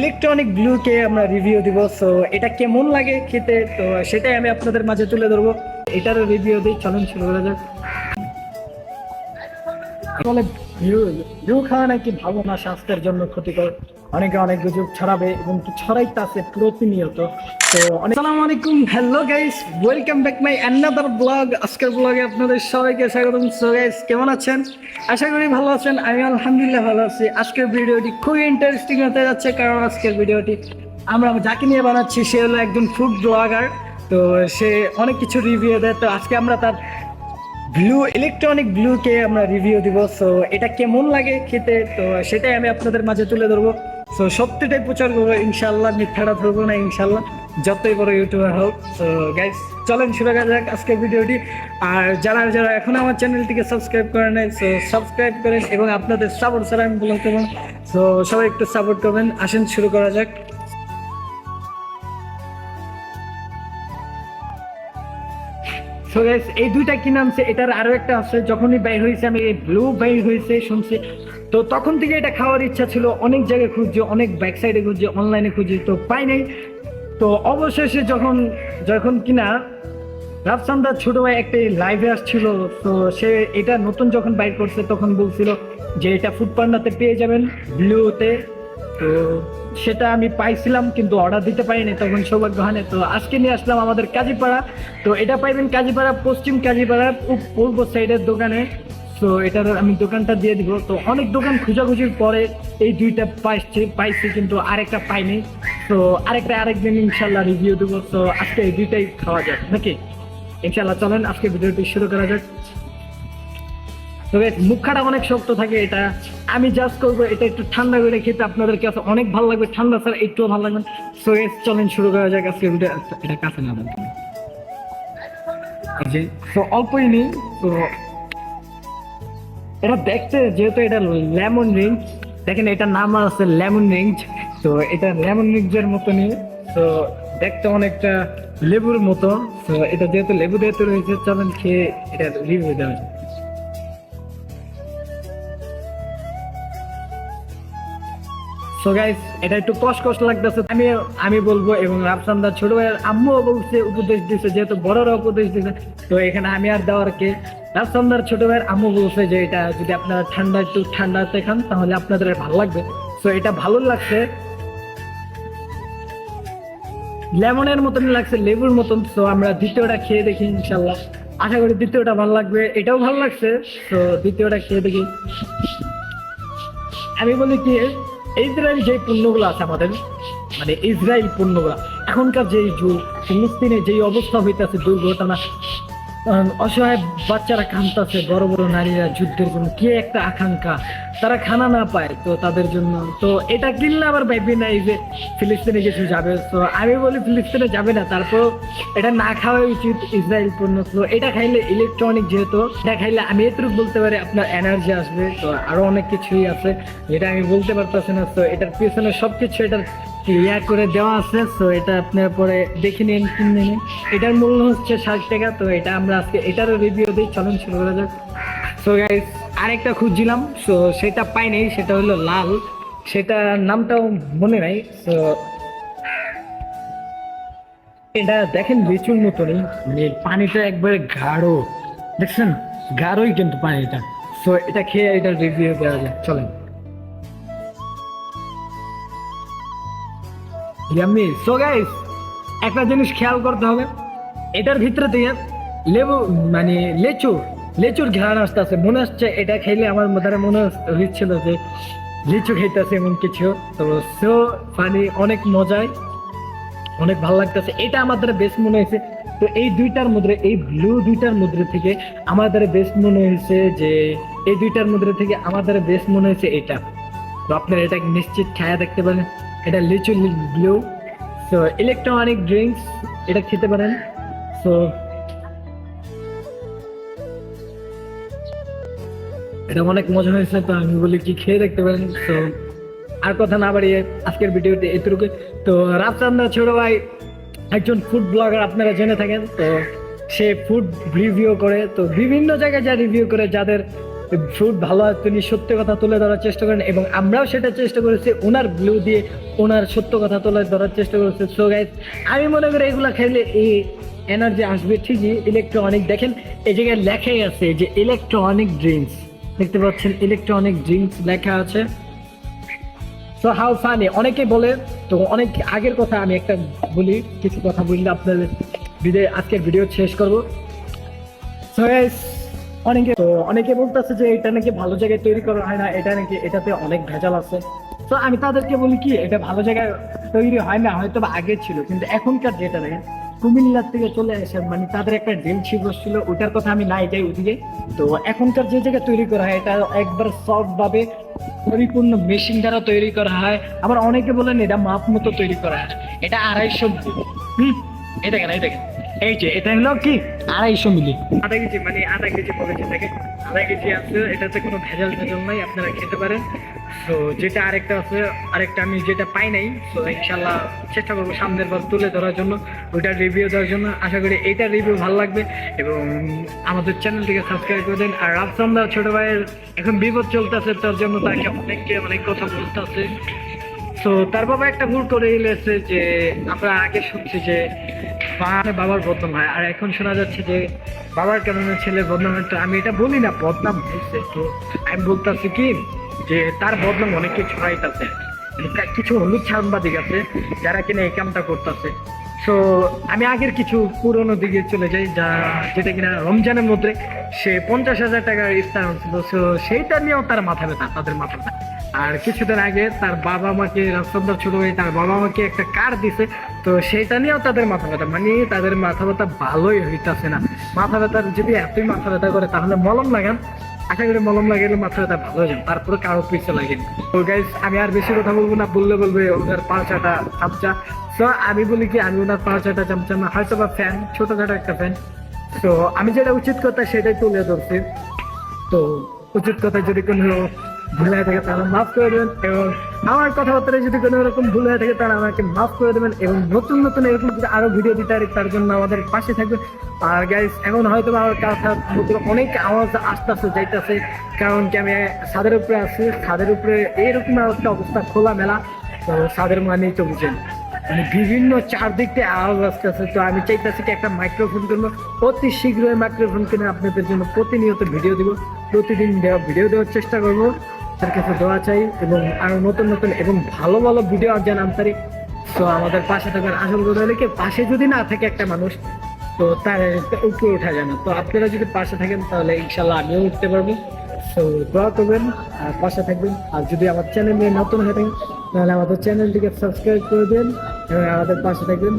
Electronic ব্লুকে আমরা review দিব so এটা কেমন লাগে খেতে? তো সেটাই আমি আপনাদের মাঝে তুলে ধরবো। এটারও রিভিউ দিই চলুন শুরু করা যাক। আসলে ভিউ ভিউ খাওয়া নাকি ভালো না, স্বাস্থ্যের জন্য ক্ষতিকর? অনেকে অনেক গুজব ছড়াবে এবং কি ছড়াইতে আছে প্রতিনিয়ত। তো আসসালামু আলাইকুম hello guys welcome back my another vlog আজকের ব্লগে আপনাদের সবাইকে স্বাগতম। সো গাইস কেমন আছেন? আশা করি ভালো আছেন, আমি আলহামদুলিল্লাহ ভালো আছি। আজকের ভিডিওটি খুবই ইন্টারেস্টিং হতে যাচ্ছে, কারণ আজকের ভিডিওটি আমরা যাকে নিয়ে বানাচ্ছি, সে হলো একজন ফুড ব্লগার তো সে অনেক কিছু রিভিউ দেয়। তো আজকে আমরা তার ব্লু ইলেকট্রনিক ব্লুকে আমরা রিভিউ দিব। সো এটা কেমন লাগে খেতে? তো সেটাই আমি আপনাদের মাঝে তুলে ধরবো। সো সত্যিটাই প্রচার করব ইনশাল্লাহ মিথ্যাটা ধরবো না ইনশাল্লাহ যতই বড় ইউটিউবার হোক, তো গাইস চলেন শুরু করা যাক আজকের ভিডিওটি। আর যারা যারা এখন আমার চ্যানেলটিকে সাবস্ক্রাইব করে নেয় সো সাবস্ক্রাইব করেন এবং আপনাদের সাপোর্ট ছাড়া আমি বলতে পারব সো সবাই একটু সাপোর্ট করবেন। আসেন, শুরু করা যাক। সো গাইস এই দুইটা কি নামছে এটার আরও একটা আছে। যখনই বাইর হয়েছে, আমি এই ব্লু বাইর হয়েছে, শুনছি। তো তখন থেকে এটা খাওয়ার ইচ্ছা ছিল, অনেক জায়গায় খুঁজছে, অনেক ব্যাক সাইডে খুঁজছি অনলাইনে খুঁজছি, তো পাই নাই। তো অবশেষে যখন যখন কিনা রাফসান্দার ছোট ভাই একটা লাইভে আসছিল, তো সে এটা নতুন যখন বাইর করছে, তখন বলছিল যে এটা ফুড পান্ডাতে পেয়ে যাবেন ব্লুতে তো সেটা আমি পাইছিলাম, কিন্তু অর্ডার দিতে পারিনি তখন সৌভাগ্য হানে তো আজকে নিয়ে আসলাম আমাদের কাজীপাড়া। তো এটা পাইবেন কাজীপাড়া, পশ্চিম কাজীপাড়ার পূব- পূর্ব সাইডের দোকানে। তো এটার আমি দোকানটা দিয়ে দিব। তো অনেক দোকান খোঁজাখুঁজির পরে এই দুইটা পাইছি পাইছি কিন্তু আরেকটা পাইনি। তো আরেকটা আরেকদিন ইনশাল্লাহ রিভিউ দেবো। তো আজকে এই দুইটাই খাওয়া যাক। নাকি? ইনশাল্লাহ চলেন, আজকে ভিডিওটি শুরু করা যাক। তবে মুখখাটা অনেক শক্ত থাকে এটা। আমি জাস্ট করব, এটা একটু ঠান্ডা করে খেতে আপনাদের কাছে অনেক ভালো লাগবে। ঠান্ডা স্যার একটু ভালো লাগবে সো চলেন শুরু করা যাক আজকে এটা কাছে না অল্পই নেই। তো এটা দেখতে যেহেতু এটা লেমন রিঞ্জ দেখেন এটার নাম আছে লেমন রিঞ্জ তো এটা লেমন রিঞ্জের মতনই, তো দেখতে অনেকটা লেবুর মতো, তো এটা যেহেতু লেবু দিয়ে তৈরি হয়েছে, চলেন খেয়ে এটা রিভিউ দেওয়া। সো গাইস এটা একটু কষ্ট লাগতেছে, আমি আমি বলব এবং রাফসান্দার ছোট ভাইয়ের আম্মুও বলছে, উপদেশ দিছে, যেহেতু বড়রা উপদেশ দিছে, তো এখানে আমি আর দেওয়ার কে রাফসান্দার ছোট ভাইয়ের আম্মু বলছে যে এটা যদি আপনারা ঠান্ডা একটু ঠান্ডাতে খান, তাহলে আপনাদের ভালো লাগবে। তো এটা ভালো লাগছে। লেমনের মতন লাগছে, লেবুর মতন। তো আমরা দ্বিতীয়টা খেয়ে দেখি, ইনশাল্লাহ। আশা করি দ্বিতীয়টা ভালো লাগবে, এটাও ভালো লাগছে। তো দ্বিতীয়টা খেয়ে দেখি। আমি বলি কি, ইসরায়েল যে পণ্যগুলো আছে আমাদের মানে ইসরায়েল পণ্যগুলো, এখনকার যে যুগ ফিলিস্তিনে যেই অবস্থা হইতেছে, দুর্ঘটনা অসহায় বাচ্চারা কাঁদতেছে, বড় বড় নারীরা যুদ্ধের জন্য। কি একটা আকাঙ্ক্ষা। তারা খানা না পায় তো তাদের জন্য। তো এটা কিনলে আবার ভাবি নাই যে ফিলিস্তিনে কিছু যাবে। তো আমি বলি ফিলিস্তিনে যাবে না তারপর এটা না খাওয়া উচিত ইসরায়েল পণ্য। তো এটা খাইলে ইলেকট্রনিক যেহেতু, এটা খাইলে আমি এতটুকু বলতে পারি আপনার এনার্জি আসবে। তো আরও অনেক কিছুই আছে, যেটা আমি বলতে পারতেছি না। তো এটার পিছনে সবকিছু, এটার ইয়া করে দেওয়া আছে তো এটা আপনার পরে দেখে নিন, কিনে নিন। এটার মূল্য হচ্ছে ষাট টাকা, তো এটা আমরা আজকে এটারও রিভিউ দিই, চলুন শুরু করা যাক। সো গাইস আরেকটা খুঁজছিলাম সো সেটা পাই নাই, সেটা হলো লাল। সেটা নামটাও মনে নাই তো এটা দেখেন লিচুর মতনই মানে পানিটা একবারে গাঢ়, দেখছেন? গাঢ়ই কিন্তু পানিটা। সো এটা খেয়ে এটা রিভিউ দেওয়া যায় চলেন। ইয়াম্মি সো গাইস একটা জিনিস খেয়াল করতে হবে। এটার ভিতরে থেকে লেবু মানে লেচু, লেচুর ঘ্রাণ আসতেছে। মনে হচ্ছে এটা খেলে আমার মধ্যে মনে হচ্ছিল যে লিচু খাইতেছে এমন কিছু। তো সো ফানি অনেক মজায় অনেক ভালো লাগতেছে। এটা আমাদের বেস্ট মনে হয়েছে। তো, এই দুইটার মধ্যে, এই ব্লু দুইটার মধ্যে থেকে আমাদের বেস্ট মনে হয়েছে যে, এই দুইটার মধ্যে থেকে আমাদের বেস্ট মনে হয়েছে এটা। তো, আপনারা এটা নিশ্চিত ছায়া দেখতে পারেন। এটা লিচু ব্লু। সো ইলেকট্রনিক ড্রিঙ্কস এটা খেতে পারেন। সো এটা অনেক মজা হয়েছে, তো আমি বলি কি খেয়ে দেখতে পারেন। তো আর কথা না বাড়িয়ে আজকের ভিডিওটি এতটুকু তো রাফচান্দা ছোট ভাই একজন ফুড ব্লগার আপনারা জেনে থাকেন। তো, সে ফুড রিভিউ করে। তো, বিভিন্ন জায়গায় যা রিভিউ করে, যাদের ফ্রুট ভালো হয়, তিনি সত্য কথা তুলে ধরার চেষ্টা করেন এবং আমরাও সেটা চেষ্টা করেছি। ওনার ব্লু দিয়ে ওনার সত্য কথা তুলে ধরার চেষ্টা করেছি। সো গাইজ আমি মনে করি এগুলো খেলে এই এনার্জি আসবে ঠিকই। ইলেকট্রনিক দেখেন, এই জায়গায় লেখাই আছে যে ইলেকট্রনিক ড্রিঙ্কস দেখতে পাচ্ছেন ইলেকট্রনিক ড্রিঙ্কস লেখা আছে। সো হাউ ফানি অনেকে বলে, তো অনেক আগের কথা আমি একটা বলি, কিছু কথা বললে আপনাদের আজকের ভিডিও শেষ করব। সো অনেকে, তো অনেকে বলতেছে যে এটা নাকি ভালো জায়গায় তৈরি করা হয় না, এটা নাকি এটাতে অনেক ভেজাল আছে। তো আমি তাদেরকে বলি কি, এটা ভালো জায়গায় তৈরি হয় না হয়তো আগে ছিল, কিন্তু এখনকার যেটা দেখেন কুমিল্লার থেকে চলে আসে মানে তাদের একটা ড্রিম ছিল ছিল, ওটার কথা আমি নাই যাই। ওদিকে তো এখনকার যে জায়গায় তৈরি করা হয়, এটা একবার সফট ভাবে পরিপূর্ণ মেশিন দ্বারা তৈরি করা হয়। আবার অনেকে বলেন, এটা মাপ মতো তৈরি করা হয়। এটা আড়াইশো, হুম, এই দেখেন এই দেখেন। এই যে এটা হলো কি? আড়াইশো মিলি। আধা কেজি মানে আধা কেজি পড়েছে দেখেন। আধা কেজি আছে এটাতে কোনো ভেজাল ভেজাল নাই আপনারা খেতে পারেন। তো যেটা আরেকটা আছে আরেকটা আমি যেটা পাই নাই তো ইনশাল্লাহ চেষ্টা করব সামনের বার তুলে ধরার জন্য ওইটার রিভিউ দেওয়ার জন্য। আশা করি এইটার রিভিউ ভালো লাগবে এবং আমাদের চ্যানেলটিকে সাবস্ক্রাইব করে দিন। আর রাফসান্দা ছোট ভাইয়ের এখন বিপদ চলতেছে তার জন্য তাকে অনেককে অনেক কথা বলতেছে তো তার বাবা একটা ভুল করে এলেছে যে আমরা আগে শুনছি যে মা- বাবার বদনাম হয়। আর এখন শোনা যাচ্ছে যে বাবার কারণে ছেলের বদনাম হয় আমি এটা বলি না, বদনাম হয়েছে। তো আমি বলতেছি কি যে তার বদনাম অনেক কিছু ছড়াইতেছে কিছু হলুদ সাংবাদিক আছে যারা কিনা এই কামটা করতেছে। সো আমি আগের কিছু পুরনো দিকে চলে যাই, যা, যেটা কিনা রমজানের মধ্যে সে পঞ্চাশ হাজার টাকার ইফতার হচ্ছিল সো সেইটা নিয়েও তার মাথা ব্যথা, তাদের মাথা ব্যথা। আর কিছুদিন আগে তার বাবা মাকে রাজচন্দ্র ছোট ভাই তার বাবা মাকে একটা কার দিছে, তো সেইটা নিয়েও তাদের মাথা ব্যথা মানে তাদের মাথা ব্যথা ভালোই হইতাছে না। মাথা ব্যথার যদি এতই মাথা ব্যথা করে, তাহলে মলম লাগান। আশা করি মলম লাগাইলে মাথা ব্যথা ভালো হয়ে যাবে। তারপরে কারও পিছে লাগে তো গাইজ আমি আর বেশি কথা বলব না। বললে বলবে ওনার পাঁচাটা চামচা। তো আমি বলি কি, আমি ওনার পাঁচাটা চামচা না। হয়তো বা ফ্যান ছোটখাটো একটা ফ্যান তো আমি যেটা উচিত কথা সেটাই তুলে ধরছি। তো উচিত কথা যদি কোনো ভুল হয়ে থাকে তাহলে মাফ করে দেবেন এবং আমার কথাবার্তায় যদি কোনো রকম ভুল হয়ে থাকে তাহলে আমাকে মাফ করে দেবেন এবং নতুন নতুন এরকম যদি আরও ভিডিও দিতে পারি, তার জন্য আমাদের পাশে থাকবেন। আর গাইজ এখন হয়তো আমার কথা অনেক আওয়াজ আসতেছে, যাইতেছে, কারণ কি আমি ছাদের উপরে আছি। ছাদের উপরে এরকম একটা অবস্থা খোলা মেলা তো ছাদের মানেই তো বুঝেন। মানে বিভিন্ন চারদিক থেকে আওয়াজ আসতেছে। তো আমি চাইতেছি কি একটা মাইক্রোফোন কিনবো। অতি শীঘ্রই মাইক্রোফোন কিনে আপনাদের জন্য প্রতিনিয়ত ভিডিও দিব। প্রতিদিন ভিডিও দেওয়ার চেষ্টা করব। তার কাছে দোয়া চাই এবং আরও নতুন নতুন এবং ভালো ভালো ভিডিও যেন আনতারি তো আমাদের পাশে থাকবেন আসল কথা হলে কি, পাশে যদি না থাকে একটা মানুষ, তো তার উপরে ওঠা যায় না। তো আপনারা যদি পাশে থাকেন, তাহলে ইনশাল্লাহ আমিও উঠতে পারব। তো দোয়া করবেন, আর পাশে থাকবেন। আর যদি আমার চ্যানেল নিয়ে নতুন হয়ে থাকেন, তাহলে আমাদের চ্যানেলটিকে সাবস্ক্রাইব করে দেন। এবং আমাদের পাশে থাকবেন